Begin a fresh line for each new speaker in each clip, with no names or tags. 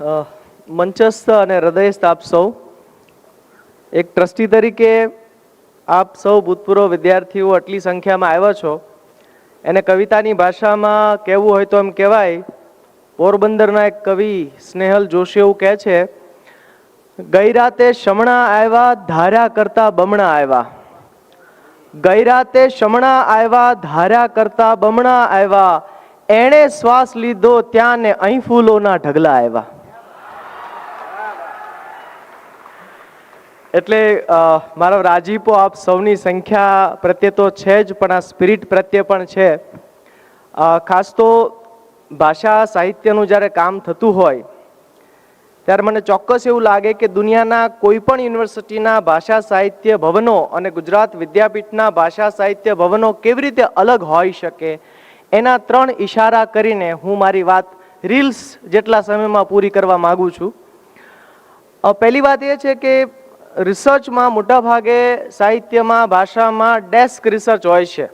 મંચસ્થ અને હૃદયસ્થ આપ સૌ. એક ટ્રસ્ટી તરીકે આપ સૌ ભૂતપૂર્વ વિદ્યાર્થીઓ આટલી સંખ્યામાં આવ્યા છો. એને કવિતાની ભાષામાં કહેવું હોય તો એમ કહેવાય, પોરબંદરના એક કવિ સ્નેહલ જોશી એવું કહે છે, ગઈ રાતે શમણા આવ્યા, ધાર્યા કરતા બમણા આવ્યા. ગઈ રાતે શમણા આવ્યા, ધાર્યા કરતા બમણા આવ્યા. એણે શ્વાસ લીધો ત્યાં ને અહીં ફૂલોના ઢગલા આવ્યા. એટલે મારો રાજીપો આપ સૌની સંખ્યા પ્રત્યે તો છે જ, પણ આ સ્પિરિટ પ્રત્યે પણ છે. ખાસ તો ભાષા સાહિત્યનું જ્યારે કામ થતું હોય, ત્યારે મને ચોક્કસ એવું લાગે કે દુનિયાના કોઈ પણ યુનિવર્સિટીના ભાષા સાહિત્ય ભવનો અને ગુજરાત વિદ્યાપીઠના ભાષા સાહિત્ય ભવનો કેવી રીતે અલગ હોઈ શકે, એના ત્રણ ઈશારા કરીને હું મારી વાત રીલ્સ જેટલા સમયમાં પૂરી કરવા માગું છું. પહેલી વાત એ છે કે રિસર્ચમાં મોટાભાગે સાહિત્યમાં, ભાષામાં ડેસ્ક રિસર્ચ હોય છે.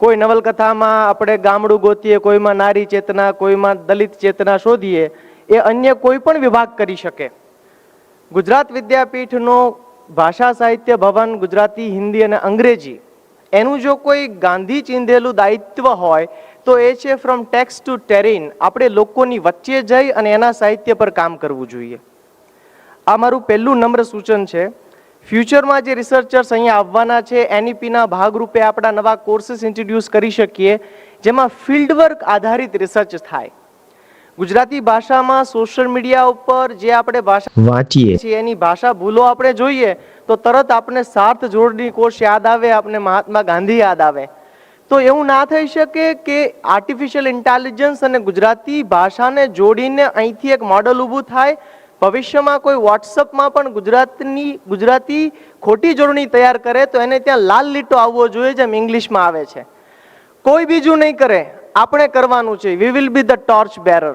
કોઈ નવલકથામાં આપણે ગામડું ગોતીએ, કોઈમાં નારી ચેતના, કોઈમાં દલિત ચેતના શોધીએ, એ અન્ય કોઈ પણ વિભાગ કરી શકે. ગુજરાત વિદ્યાપીઠનો ભાષા સાહિત્ય ભવન ગુજરાતી, હિન્દી અને અંગ્રેજી, એનું જો કોઈ ગાંધી ચિંધેલું દાયિત્વ હોય, તો એ છે ફ્રોમ ટેક્સ ટુ ટેરિન આપણે લોકોની વચ્ચે જઈ અને એના સાહિત્ય પર કામ કરવું જોઈએ. આ મારું પહેલું નમ્ર સૂચન છે. ફ્યુચરમાં જે રિસર્ચર્સ અહીંયા આવવાના છે એનઈપીના ભાગરૂપે આપણા નવા કોર્सेस ઇન્ટ્રોડ્યુસ કરી શકીએ જેમાં ફિલ્ડ વર્ક આધારિત રિસર્ચ થાય. ગુજરાતી ભાષામાં સોશિયલ મીડિયા ઉપર જે આપણે ભાષા
વાંચીએ.
છીએ એની ભાષા ભૂલો આપણે જોઈએ તો તરત આપણે સાર્થ જોડની કોષ યાદ આવે આપણે મહાત્મા ગાંધી યાદ આવે. તો એવું ના થઈ શકે કે આર્ટિફિશિયલ ઇન્ટેલિજન્સ અને ગુજરાતી ભાષાને જોડીને અહીંથી એક મોડલ ઊભું થાય ભવિષ્યમાં કોઈ વોટ્સઅપમાં પણ ગુજરાતની, ગુજરાતી ખોટી જોડણી તૈયાર કરે તો એને ત્યાં લાલ લીટો આવવો જોઈએ જેમ ઇંગ્લિશમાં આવે છે. કોઈ બીજું નહીં કરે. આપણે કરવાનું છે. We will be the torch bearer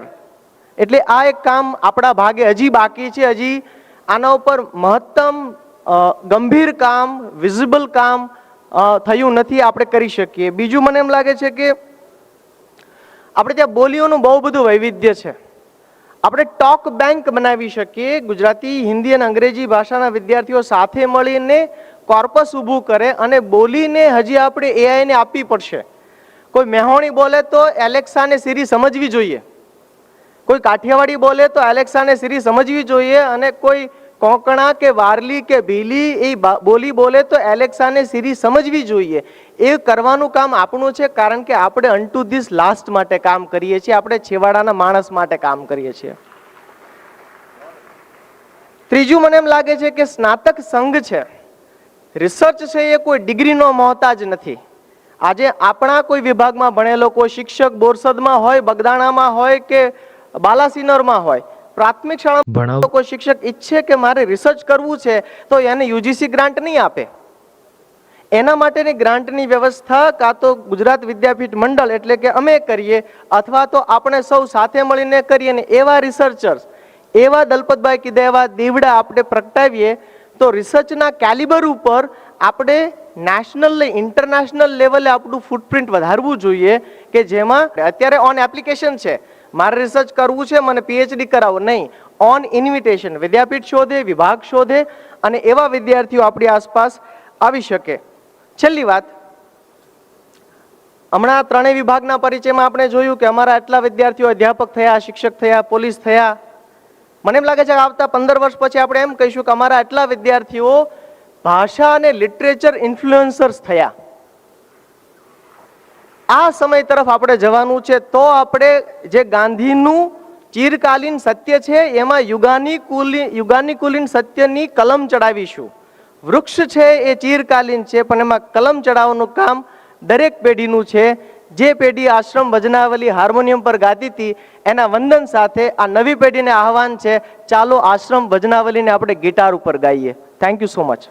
એટલે આ એક કામ આપણા ભાગે હજી બાકી છે. હજી આના ઉપર મહત્તમ ગંભીર કામ વિઝિબલ કામ થયું નથી. આપણે કરી શકીએ. બીજું મને એમ લાગે છે કે આપણે ત્યાં બોલીઓનું બહુ બધું વૈવિધ્ય છે. આપણે ટોક બેંક બનાવી શકીએ. ગુજરાતી, હિન્દી અને અંગ્રેજી ભાષાના વિદ્યાર્થીઓ સાથે મળીને કોર્પસ ઊભું કરે અને બોલીને હજી આપણે એઆઈને આપવી પડશે. કોઈ મેહોણી બોલે તો એલેક્સાને સિરી સમજવી જોઈએ. કોઈ કાઠિયાવાડી બોલે તો એલેક્સાને સિરી સમજવી જોઈએ અને કોઈ કોંકણા કે વારલી કે ભીલી એ બોલી બોલે તો એલેક્સાને સિરી સમજવી જોઈએ. એ કરવાનું કામ આપણું છે કારણ કે આપણે અનટુ ધીસ લાસ્ટ માટે કામ કરીએ છીએ આપણે છેવાડાના માણસ માટે કામ કરીએ છીએ. ત્રીજું મને એમ લાગે છે કે સ્નાતક સંઘ છે. રિસર્ચ છે એ કોઈ ડિગ્રીનો મોહતાજ નથી. આજે આપણા કોઈ વિભાગમાં ભણેલો કોઈ શિક્ષક બોરસદમાં હોય બગદાણામાં હોય કે બાલાસિનોરમાં હોય પ્રાથમિક શાળામાં
ભણાવ
કોઈ શિક્ષક ઈચ્છે કે મારે રિસર્ચ કરવું છે તો એને યુજીસી ગ્રાન્ટ નહીં આપે. એના માટેની ગ્રાન્ટની વ્યવસ્થા કાં તો ગુજરાત વિદ્યાપીઠ મંડળ એટલે કે અમે કરીએ અથવા તો આપણે સૌ સાથે મળીને કરીએ ને એવા રિસર્ચર્સ એવા દલપતભાઈ કીધા એવા દીવડા આપણે પ્રગટાવીએ, તો રિસર્ચના કેલિબર ઉપર આપણે નેશનલ ઇન્ટરનેશનલ લેવલે આપણું ફૂટપ્રિન્ટ વધારવું જોઈએ કે જેમાં અત્યારે ઓન એપ્લિકેશન છે. મારે રિસર્ચ કરવું છે, મને પીએચડી કરાવો. નહીં. ઓન ઇન્વિટેશન વિદ્યાપીઠ શોધે, વિભાગ શોધે અને એવા વિદ્યાર્થીઓ આપણી આસપાસ આવી શકે. છેલ્લી વાત. હમણાં ત્રણેય વિભાગના પરિચયમાં આપણે જોયું કે અમારા એટલા વિદ્યાર્થીઓ અધ્યાપક થયા, શિક્ષક થયા, પોલીસ થયા. મને એમ લાગે છે કે આવતા પંદર વર્ષ પછી આપણે એમ કહીશું કે અમારા એટલા વિદ્યાર્થીઓ ભાષા અને લિટરેચર ઇન્ફ્લુએન્સર્સ થયા. આ સમય તરફ આપણે જવાનું છે તો આપણે જે ગાંધીનું ચિરકાલીન સત્ય છે, એમાં યુગાની કુલી સત્યની કલમ ચડાવીશું. વૃક્ષ છે એ ચિરકાલીન છે, પણ એમાં કલમ ચડાવવાનું કામ દરેક પેઢીનું છે. જે પેઢી આશ્રમ ભજનાવલી હાર્મોનિયમ પર ગાતી હતી, એના વંદન સાથે આ નવી પેઢીને આહવાન છે, ચાલો આશ્રમ ભજનાવલીને આપણે ગિટાર ઉપર ગાઈએ. Thank you so much